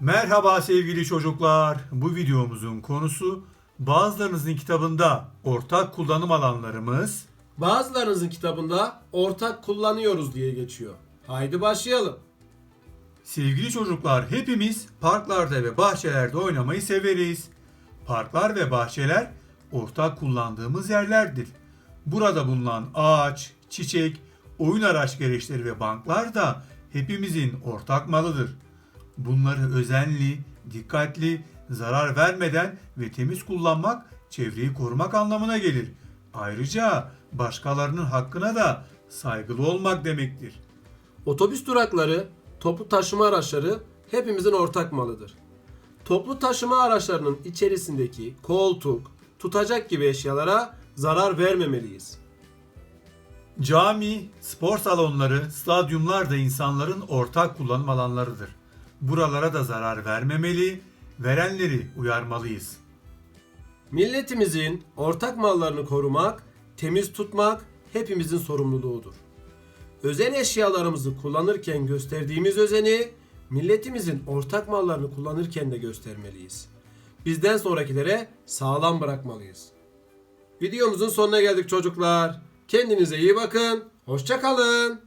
Merhaba sevgili çocuklar. Bu videomuzun konusu bazılarınızın kitabında ortak kullanım alanlarımız, Bazılarınızın kitabında ortak kullanıyoruz diye geçiyor. Haydi başlayalım. Sevgili çocuklar hepimiz parklarda ve bahçelerde oynamayı severiz. Parklar ve bahçeler ortak kullandığımız yerlerdir. Burada bulunan ağaç, çiçek, oyun araç gereçleri ve banklar da hepimizin ortak malıdır. Bunları özenli, dikkatli, zarar vermeden ve temiz kullanmak çevreyi korumak anlamına gelir. Ayrıca başkalarının hakkına da saygılı olmak demektir. Otobüs durakları, toplu taşıma araçları hepimizin ortak malıdır. Toplu taşıma araçlarının içerisindeki koltuk, tutacak gibi eşyalara zarar vermemeliyiz. Cami, spor salonları, stadyumlar da insanların ortak kullanım alanlarıdır. Buralara da zarar vermemeli, verenleri uyarmalıyız. Milletimizin ortak mallarını korumak, temiz tutmak hepimizin sorumluluğudur. Özel eşyalarımızı kullanırken gösterdiğimiz özeni, milletimizin ortak mallarını kullanırken de göstermeliyiz. Bizden sonrakilere sağlam bırakmalıyız. Videomuzun sonuna geldik çocuklar. Kendinize iyi bakın. Hoşça kalın.